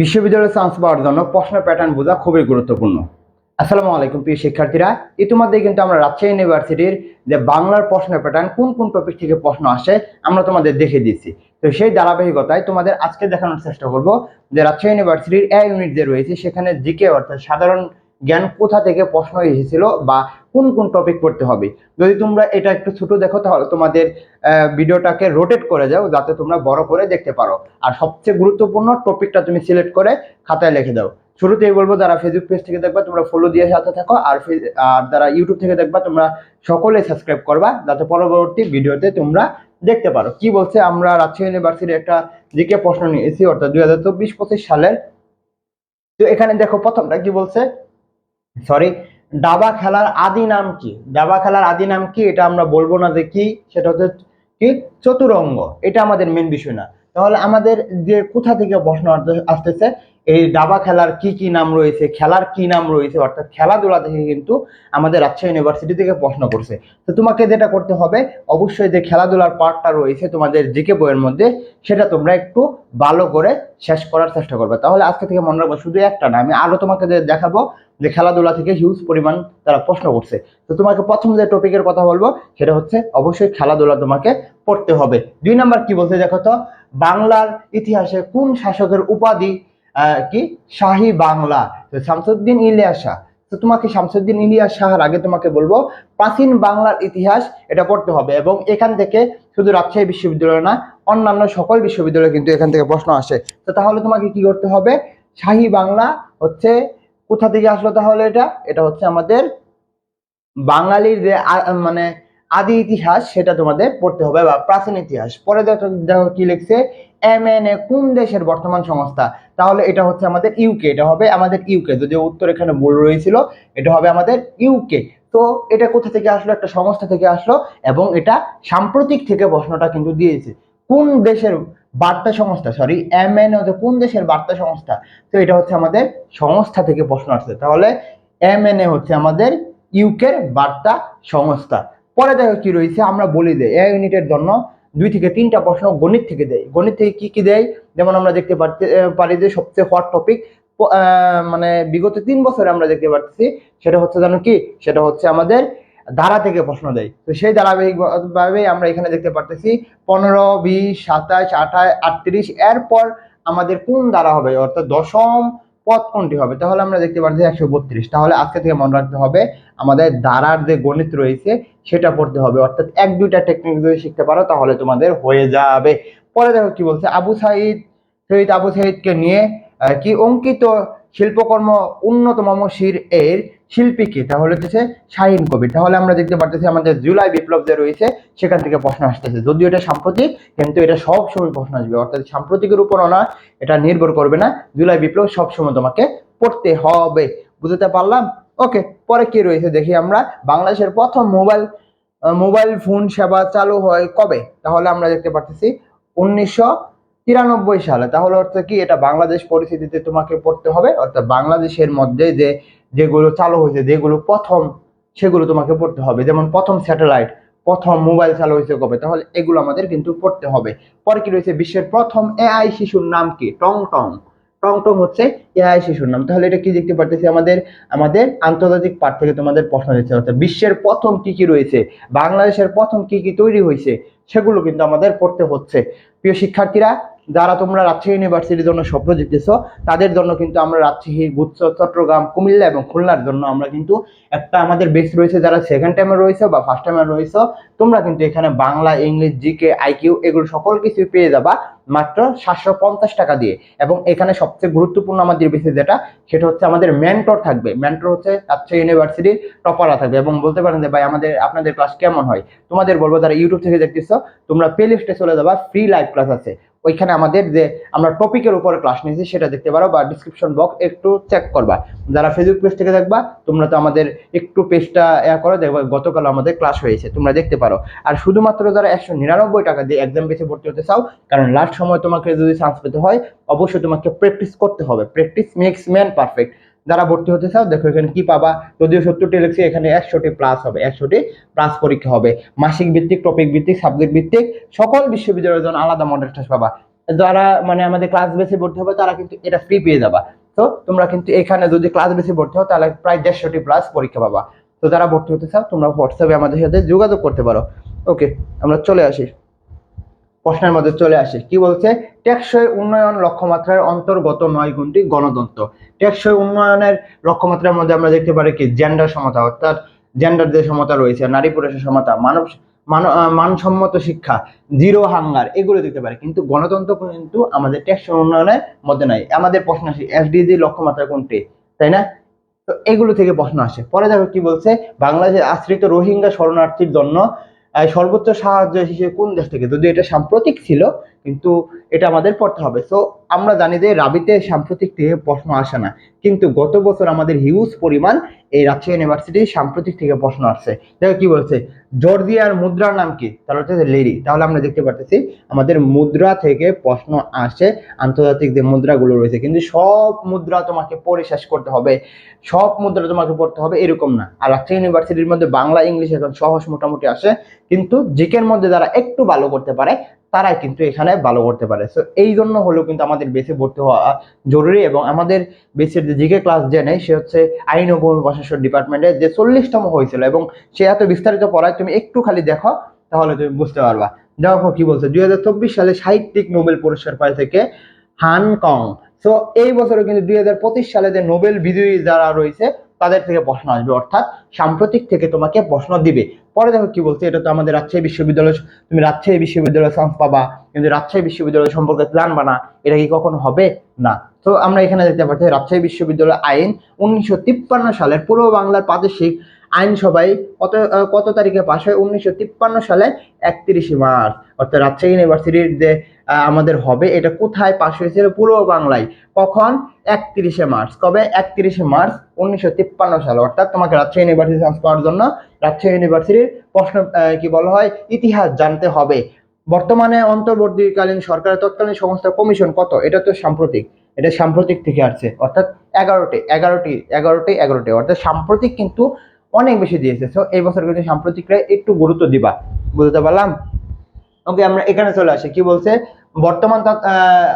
বিশ্ববিদ্যালয়ে চান্স পাওয়ার জন্য প্রশ্ন প্যাটার্ন বোঝা খুবই গুরুত্বপূর্ণ। আসসালামু আলাইকুম, প্রিয় শিক্ষার্থীরা। ইতিমধ্যে কিন্তু আমরা রাজশাহী ইউনিভার্সিটির যে বাংলার প্রশ্ন প্যাটার্ন কোন কোন টপিক থেকে প্রশ্ন আসে, আমরা তোমাদের দেখে দিচ্ছি। তো সেই ধারাবাহিকতায় তোমাদের আজকে দেখানোর চেষ্টা করব যে রাজশাহী ইউনিভার্সিটির এ ইউনিট যে রয়েছে, সেখানে জিকে অর্থাৎ সাধারণ জ্ঞান কোথা থেকে প্রশ্ন এসেছিল বা কোন কোন টপিক পড়তে হবে। যদি তোমরা এটা একটু ছোট দেখো, তাহলে তোমাদের ভিডিওটাকে রোটেট করে যাও, যাতে তোমরা বড় করে দেখতে পারো। আর সবচেয়ে গুরুত্বপূর্ণ টপিকটা তুমি সিলেক্ট করে খাতায় লিখে দাও। শুরুতেই বলব, যারা ফেসবুক পেজ থেকে দেখবা, তোমরা ফলো দিয়ে সাথে থাকো, আর আর যারা ইউটিউব থেকে দেখবা, তোমরা সকলে সাবস্ক্রাইব করবা, যাতে পরবর্তী ভিডিওতে তোমরা দেখতে পারো। কি বলছে? আমরা রাজশাহী ইউনিভার্সিটির একটা জিকে প্রশ্ন নিয়েছি অর্থাৎ দুই হাজার চব্বিশ পঁচিশ সালের। তো এখানে দেখো প্রথমটা কি বলছে? সরি দাবা খেলার আদি নাম কি? দাবা খেলার আদি নাম কি? এটা আমরা বলব না যে কি সেটা হচ্ছে কি? চতুরঙ্গ। এটা আমাদের মেন বিষয় না। তাহলে আমাদের যে কোথা থেকে প্রশ্ন আসতে- আসতেছে এই দাবা খেলার কি কি নাম রয়েছে, খেলার কি নাম রয়েছে, অর্থাৎ খেলাধুলা থেকে কিন্তু আমাদের রাজশাহী ইউনিভার্সিটি থেকে প্রশ্ন করছে। তো তোমাকে যেটা করতে হবে, অবশ্যই যে খেলাধুলার পার্টটা রয়েছে তোমাদের জিকে বইয়ের মধ্যে, সেটা তোমরা একটু ভালো করে শেষ করার চেষ্টা করবে। তাহলে আজকে থেকে মনে রাখব শুধু একটা না, আমি আরও তোমাকে দেখাবো যে খেলাধুলা থেকে হিউজ পরিমাণ তারা প্রশ্ন করছে। তো তোমাকে প্রথম যে টপিকের কথা বলব, সেটা হচ্ছে অবশ্যই খেলাধুলা তোমাকে পড়তে হবে। দুই নাম্বার কি বলছে দেখো তো? বাংলার ইতিহাসে কোন শাসকের উপাধি কি? শাহী বাংলা। তো শামসুদ্দিন ইলিয়াস। শাহ তো তোমাকে শামসুদ্দিন ইলিয়াস শাহর আগে তোমাকে বলব, প্রাচীন বাংলার ইতিহাস এটা পড়তে হবে এবং এখান থেকে শুধু রাজশাহী বিশ্ববিদ্যালয় না, অন্যান্য সকল বিশ্ববিদ্যালয় কিন্তু এখান থেকে প্রশ্ন আসে। তো তাহলে তোমাকে কি করতে হবে? শাহী বাংলা হচ্ছে, কোথা থেকে আসলো তাহলে এটা? এটা হচ্ছে আমাদের বাঙালির যে মানে আদি ইতিহাস সেটা তোমাদের পড়তে হবে বা প্রাচীন ইতিহাস। পরে দেখো কি লিখছে? এম এন এ কোন দেশের বর্তমান সংস্থা? তাহলে এটা হচ্ছে আমাদের ইউকে এটা হবে আমাদের ইউকে যদি উত্তর এখানে ভুল রয়েছিল, এটা হবে আমাদের ইউকে তো এটা কোথা থেকে আসলো? একটা সংস্থা থেকে আসলো এবং এটা সাম্প্রতিক থেকে প্রশ্নটা কিন্তু দিয়েছে। কোন দেশের বার্তা সংস্থা? সরি এম এন হচ্ছে কোন দেশের বার্তা সংস্থা? তো এটা হচ্ছে আমাদের সংস্থা থেকে প্রশ্ন আসছে। তাহলে এম এন এ হচ্ছে আমাদের ইউকের বার্তা সংস্থা। পরে দেখো কি রয়েছে, আমরা বলি দেয় এ ইউনিটের জন্য দুই থেকে তিনটা প্রশ্ন গণিত থেকে দেয় গণিত থেকে কি কি দেয় যেমন আমরা দেখতে পারতে পারি যে সবচেয়ে হট টপিক মানে বিগত তিন বছরে আমরা দেখতে পাচ্ছি সেটা হচ্ছে জানো কি? সেটা হচ্ছে আমাদের ধারা থেকে প্রশ্ন দেয় তো সেই ধারাবাহিকভাবে আমরা এখানে দেখতে পারতেছি, পনেরো, বিশ, সাতাশ, আঠাশ, আটত্রিশ, এরপর আমাদের কোন ধারা হবে? অর্থাৎ দশম পদ কোনটি হবে? তাহলে আমরা দেখতে পাচ্ছি একশো বত্রিশ। তাহলে আজকে থেকে মনে রাখতে হবে আমাদের ধারার যে গণিত রয়েছে, সেটা পড়তে হবে। অর্থাৎ এক, দুইটা টেকনিক যদি শিখতে পারো, তাহলে তোমাদের হয়ে যাবে। পরে দেখো কি বলছে, আবু সাইদ শহীদ আবু সাইদকে নিয়ে কি অঙ্কিত শিল্পকর্ম উন্নততম শির এর শিল্পী কি? তাহলে হচ্ছে শাহিন কবির। তাহলে আমরা দেখতে পারতেছি আমাদের জুলাই বিপ্লব যে রয়েছে, সেখান থেকে প্রশ্ন আসতেছে। যদিও এটা সাম্প্রতিক, কিন্তু এটা সব সময় প্রশ্ন আসবে। অর্থাৎ সাম্প্রতিকের উপরও না এটা নির্ভর করবে না। জুলাই বিপ্লব সব সময় তোমাকে পড়তে হবে। বুঝতে পারলাম? ওকে পরে কি রয়েছে দেখি আমরা। বাংলাদেশের প্রথম মোবাইল মোবাইল ফোন সেবা চালু হয় কবে? তাহলে আমরা দেখতে পাচ্ছি উনিশশো তিরানব্বই সালে। তাহলে অর্থাৎ কি? এটা বাংলাদেশ পরিস্থিতিতে তোমাকে পড়তে হবে। অর্থাৎ বাংলাদেশের মধ্যে যে, যেগুলো চালু হয়েছে, যেগুলো প্রথম, সেগুলো তোমাকে পড়তে হবে। যেমন প্রথম স্যাটেলাইট প্রথম মোবাইল চালু হয়েছে কবে? তাহলে এগুলো আমাদের কিন্তু পড়তে হবে। পরে কি রয়েছে? বিশ্বের প্রথম এআই শিশুর নাম কি? টং টং। টং টং হচ্ছে এআই শিশুর নাম। তাহলে এটা কি দেখতে পারতেছি? আমাদের আমাদের আন্তর্জাতিক পাঠ থেকে তোমাদের প্রশ্ন দিচ্ছে অর্থাৎ বিশ্বের প্রথম কি কি রয়েছে? বাংলাদেশের প্রথম কি কি তৈরি হয়েছে? সেগুলো কিন্তু আমাদের পড়তে হচ্ছে। প্রিয় শিক্ষার্থীরা যারা তোমরা রাজশাহী ইউনিভার্সিটির জন্য স্বপ্ন জিতেছ তাদের জন্য কিন্তু আমরা রাজশাহী গুচ্ছ চট্টগ্রাম, কুমিল্লা এবং খুলনার জন্য আমরা কিন্তু একটা আমাদের বেস রয়েছে। যারা সেকেন্ড টাইমে রয়েছে বা ফার্স্ট টাইমে রয়েছে, তোমরা কিন্তু এখানে বাংলা, ইংলিশ জিকে আইকিউ এগুলো সকল কিছু পেয়ে যাবা মাত্র সাতশো পঞ্চাশ টাকা দিয়ে। এবং এখানে সবচেয়ে গুরুত্বপূর্ণ আমাদের বেসে যেটা, সেটা হচ্ছে আমাদের মেন্টর থাকবে। মেন্টর হচ্ছে রাজশাহী ইউনিভার্সিটির টপাররা থাকবে। এবং বলতে পারেন যে, ভাই, আমাদের, আপনাদের ক্লাস কেমন হয়? তোমাদের বলব, যারা ইউটিউব থেকে দেখতেছো, তোমরা প্লে লিস্টে চলে যাবা ফ্রি লাইভ ক্লাস আছে। ওইখানে আমাদের যে আমরা টপিকের উপরে ক্লাস নিয়েছি, সেটা দেখতে পারো বা ডিসক্রিপশন বক্স একটু চেক করবা। যারা ফেসবুক পেজ থেকে দেখবা, তোমরা তো আমাদের একটু পেজটা ইয়া করো, দেখবা গতকাল আমাদের ক্লাস হয়েছে, তোমরা দেখতে পারো। আর শুধুমাত্র যারা একশো নিরানব্বই টাকা দিয়ে এক্সাম বেশি ভর্তি হতে চাও, কারণ লাস্ট সময় তোমাকে যদি চান্স পেতে হয়, অবশ্যই তোমাকে প্র্যাকটিস করতে হবে। প্র্যাকটিস মেক্স ম্যান পারফেক্ট যারা ভর্তি হতে চাও, দেখো এখানে কি পাবা? যদিও সত্তরটি লেখছি, এখানে একশোটি প্লাস হবে, একশোটি প্লাস পরীক্ষা হবে। মাসিক ভিত্তিক টপিক ভিত্তিক সাবজেক্ট ভিত্তিক, সকল বিশ্ববিদ্যালয়ের জন্য আলাদা মডেল টেস্ট পাবা। যারা মানে আমাদের ক্লাস বেসে ভর্তি হবে, তারা কিন্তু এটা ফ্রি পেয়ে যাবা। তো তোমরা কিন্তু এখানে যদি ক্লাস বেসে ভর্তি হও, তাহলে প্রায় দেড়শোটি প্লাস পরীক্ষা পাবা। তো যারা ভর্তি হতে চাও, তোমরা হোয়াটসঅ্যাপে আমাদের সাথে যোগাযোগ করতে পারো। ওকে আমরা চলে আসি। প্রশ্নের মধ্যে চলে আসি। কি বলছে? টেকসই উন্নয়ন লক্ষ্যমাত্রার অন্তর্গত নয় গুণটি গণতন্ত্র। টেকসই উন্নয়নের লক্ষ্যমাত্রার মধ্যে আমরা দেখতে পারি কি? জেন্ডার সমতা, অর্থাৎ জেন্ডার যে সমতা রয়েছে, নারী পুরুষের সমতা, মানব মানসম্মত শিক্ষা জিরো হাঙ্গার এগুলো দিতে পারে। কিন্তু গণতন্ত্র কিন্তু আমাদের টেকসই উন্নয়নের মধ্যে নাই। আমাদের প্রশ্ন আসে এসডিজি লক্ষ্যমাত্রা কোনটি? তাই না? তো এগুলো থেকে প্রশ্ন আসে। পরে দেখো কি বলছে? বাংলাদেশের আশ্রিত রোহিঙ্গা শরণার্থীর জন্য সর্বোচ্চ সাহায্য হিসেবে কোন দেশ থেকে? যদি এটা সাম্প্রতিক ছিল কিন্তু এটা আমাদের পড়তে হবে। সো আমরা জানি যে রাবিতে সাম্প্রতিক থেকে প্রশ্ন আসে না। কিন্তু গত বছর আমাদের হিউজ পরিমাণ এই রাজশাহী ইউনিভার্সিটি সাম্প্রতিক থেকে প্রশ্ন আসছে। দেখো কি বলছে? জর্জিয়ার মুদ্রার নাম কি? তাহলে হচ্ছে লেরি তাহলে আমরা দেখতে পারতেছি, আমাদের মুদ্রা থেকে প্রশ্ন আসে, আন্তর্জাতিক যে মুদ্রাগুলো রয়েছে। কিন্তু সব মুদ্রা তোমাকে পড়ে শেষ করতে হবে। সব মুদ্রা তোমাকে পড়তে হবে এরকম না। আর রাজশাহী ইউনিভার্সিটির মধ্যে বাংলা, ইংলিশ এখন সহজ মোটামুটি আসে। কিন্তু জিকের মধ্যে যারা একটু ভালো করতে পারে তারাই কিন্তু এখানে ভালো করতে পারে। সো এই জন্য হলেও কিন্তু আমাদের বেসে ভর্তি হওয়া জরুরি এবং আমাদের বেসের যে জিকে ক্লাস যে নেই, সে হচ্ছে আইন ও ভূমি প্রশাসন ডিপার্টমেন্টে যে চল্লিশতম হয়েছিল এবং সে এত বিস্তারিত পড়ায় তুমি একটু খালি দেখো, তাহলে তুমি বুঝতে পারবা। দেখো কি বলছে, দুই হাজার চব্বিশ সালে সাহিত্যিক নোবেল পুরস্কার পায় থেকে হানকং। সো এই বছরে কিন্তু দুই হাজার পঁচিশ সালে যে নোবেল বিজয়ী যারা রয়েছে তাদের থেকে প্রশ্ন আসবে, অর্থাৎ সাম্প্রতিক থেকে তোমাকে প্রশ্ন দিবে। পরে দেখো কি বলছে, এটা তো আমাদের রাজশাহী বিশ্ববিদ্যালয়, তুমি রাজশাহী বিশ্ববিদ্যালয় চান্স পাবা কিন্তু রাজশাহী বিশ্ববিদ্যালয় সম্পর্কে জানবা না এটা কি কখনো হবে? না। তো আমরা এখানে দেখতে পাচ্ছি, রাজশাহী বিশ্ববিদ্যালয় আইন উনিশশো তিপ্পান্ন সালের পূর্ব বাংলার প্রাদেশিক আইনসভায় কত কত তারিখে পাশ হয়? উনিশশো তিপ্পান্ন সালে একত্রিশে মার্চ। অর্থাৎ রাজশাহী ইউনিভার্সিটির যে আমাদের হবে। এটা কোথায় পাশ হয়েছিল? পূর্ব বাংলায়। কখন? একত্রিশে মার্চ। কবে? একত্রিশে মার্চ উনিশশো তিপ্পান্ন সালে। অর্থাৎ তোমাকে রাজশাহী ইউনিভার্সিটি চান্স পাওয়ার জন্য রাজশাহী ইউনিভার্সিটির প্রশ্ন কি বলা হয়? ইতিহাস জানতে হবে। বর্তমানে অন্তর্বর্তীকালীন সরকারের তৎকালীন সংস্থা কমিশন কত? এটা তো সাম্প্রতিক। এটা সাম্প্রতিক থেকে আসছে। অর্থাৎ এগারোটি এগারোটি এগারোটি এগারোটি। অর্থাৎ সাম্প্রতিক কিন্তু অনেক বেশি দিয়েছে। তো এই বছর কিন্তু সাম্প্রতিকরা একটু গুরুত্ব দিবা। বুঝতে পারলাম? ওকে আমরা এখানে চলে আসি। কি বলছে? বর্তমান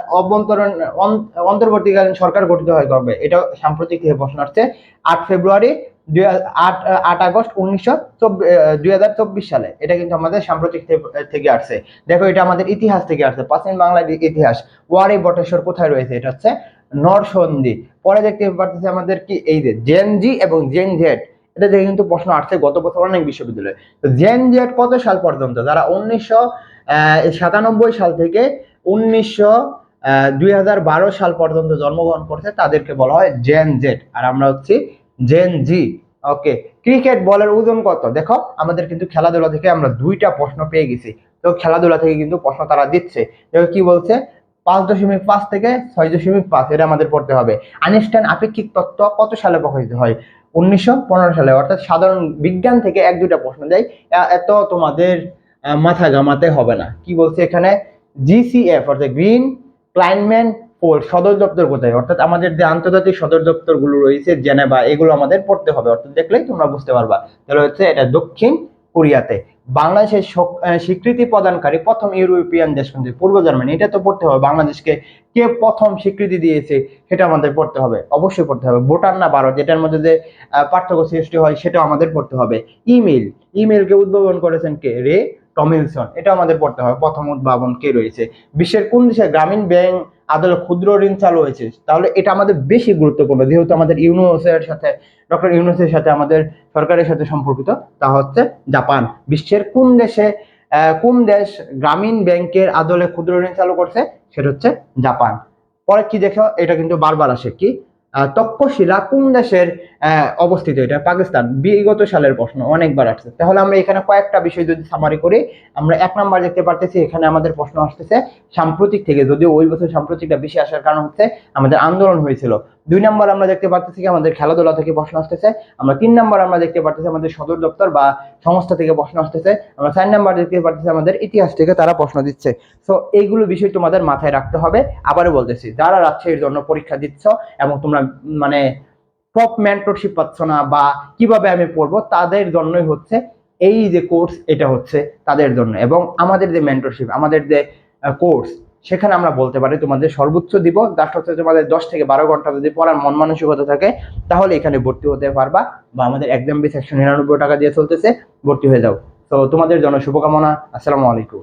অভ্যন্তরীণ, অন- অন্তর্বর্তীকালীন সরকার গঠিত হয় কবে? এটা সাম্প্রতিক থেকে প্রশ্ন আসছে। আট ফেব্রুয়ারি দুই আট আট আগস্ট উনিশশো দুই সালে। এটা কিন্তু আমাদের সাম্প্রতিক থেকে আসছে। দেখো, এটা আমাদের ইতিহাস থেকে আসছে। প্রাচীন বাংলার ইতিহাস, ওয়ারি বটেশ্বর কোথায় রয়েছে? এটা হচ্ছে নরসন্ধি পরে দেখতে পাচ্ছি আমাদের কি? এই যে জেন জি এবং জেন জেড এটা থেকে কিন্তু প্রশ্ন আসছে, গত বছর অনেক বিশ্ববিদ্যালয়ে। জেন জেড কত সাল পর্যন্ত? যারা উনিশশো সাতানব্বই সাল থেকে উনিশশো দুই সাল পর্যন্ত জন্মগ্রহণ করছে তাদেরকে বলা হয় জেন জেড আর আমরা হচ্ছি জেন জি ওকে ক্রিকেট বলের ওজন কত? দেখো, আমাদের কিন্তু খেলাধুলা থেকে আমরা দুইটা প্রশ্ন পেয়ে গেছি। তো খেলাধুলা থেকে কিন্তু প্রশ্ন তারা দিচ্ছে। দেখো কি বলছে? পাঁচ দশমিক পাঁচ থেকে ছয় দশমিক পাঁচ, এটা আমাদের পড়তে হবে। আইনস্টাইন আপেক্ষিক তত্ত্ব কত সালে প্রকাশিত হয়? উনিশশো পনেরো সালে। অর্থাৎ সাধারণ বিজ্ঞান থেকে এক দুইটা প্রশ্ন দেয়। এত তোমাদের মাথা ঘামাতে হবে না। কি বলছে এখানে? জিসিএফ অর্থাৎ গ্রিন ক্লাইনম্যান পোল সদর দপ্তর কোথায়? অর্থাৎ আমাদের যে আন্তর্জাতিক সদর দপ্তরগুলো রয়েছে, জেনেভা, এগুলো আমাদের পড়তে হবে। অর্থাৎ দেখলেই তোমরা বুঝতে পারবা। তাহলে হচ্ছে এটা দক্ষিণ কোরিয়াতে। বাংলাদেশের স্বীকৃতি প্রদানকারী প্রথম ইউরোপিয়ান দেশ কিন্তু পূর্ব জার্মানি। এটা তো পড়তে হবে। বাংলাদেশকে কে প্রথম স্বীকৃতি দিয়েছে, সেটা আমাদের পড়তে হবে। অবশ্যই পড়তে হবে। ভুটান না ভারত যেটার মধ্যে যে পার্থক্য সৃষ্টি হয়, সেটাও আমাদের পড়তে হবে। ইমেল ইমেলকে উদ্ভাবন করেছেন কে? রে টমিলসন এটা আমাদের পড়তে হবে। প্রথম উদ্ভাবন কে রয়েছে? বিশ্বের কোন দেশে গ্রামীণ ব্যাংক আদালত ক্ষুদ্র ঋণ চালু হয়েছে? তাহলে এটা আমাদের বেশি গুরুত্বপূর্ণ। যেহেতু আমাদের ইউনিভার্সের সাথে, ডক্টর ইউনুসের সাথে আমাদের সরকারের সাথে সম্পর্কিত, তা হচ্ছে জাপান। বিশ্বের কোন দেশে কোন দেশ গ্রামীণ ব্যাংকের আদলে ক্ষুদ্র ঋণ চালু করছে? সেটা হচ্ছে জাপান। পরে কি দেখো, এটা কিন্তু বারবার আসে কি? তক্ষশিলা কোন দেশের অবস্থিত? এটা পাকিস্তান। বিগত সালের প্রশ্ন, অনেকবার আসছে। তাহলে আমরা এখানে কয়েকটা বিষয় যদি সামারি করি, আমরা এক নাম্বার দেখতে পারতেছি, এখানে আমাদের প্রশ্ন আসতেছে, সাম্প্রতিক থেকে, যদিও ওই বছর সাম্প্রতিকটা বেশি আসার কারণ হচ্ছে, আমাদের আন্দোলন হয়েছিল। দুই নম্বর আমরা দেখতে পারতেছি আমাদের খেলাধুলা থেকে প্রশ্ন আসতেছে, আমরা তিন নাম্বার আমরা দেখতে পারতেছি আমাদের সদর দপ্তর বা সংস্থা থেকে প্রশ্ন আসতেছে, আমরা চার নাম্বার দেখতে পারতেছি আমাদের ইতিহাস থেকে তারা প্রশ্ন দিচ্ছে। সো এইগুলো বিষয় তোমাদের মাথায় রাখতে হবে। আবারও বলতেছি, যারা রাজশাহীর জন্য পরীক্ষা দিচ্ছ এবং তোমরা মানে টপ মেন্টরশিপ পাচ্ছ না বা কীভাবে আমি পড়ব, তাদের জন্যই হচ্ছে এই যে কোর্স এটা হচ্ছে তাদের জন্য। এবং আমাদের যে মেন্টরশিপ আমাদের যে কোর্স সেখানে আমরা বলতে পারি তোমাদের সর্বোচ্চ দিব জাস্ট হচ্ছে তোমাদের দশ থেকে বারো ঘণ্টা যদি পড়ার মন মানসিকতা থাকে, তাহলে এখানে ভর্তি হতে পারবা বা আমাদের একদম বি সেকশন নিরানব্বই টাকা দিয়ে চলতেছে, ভর্তি হয়ে যাও। তো তোমাদের জন্য শুভকামনা, আসসালামু আলাইকুম।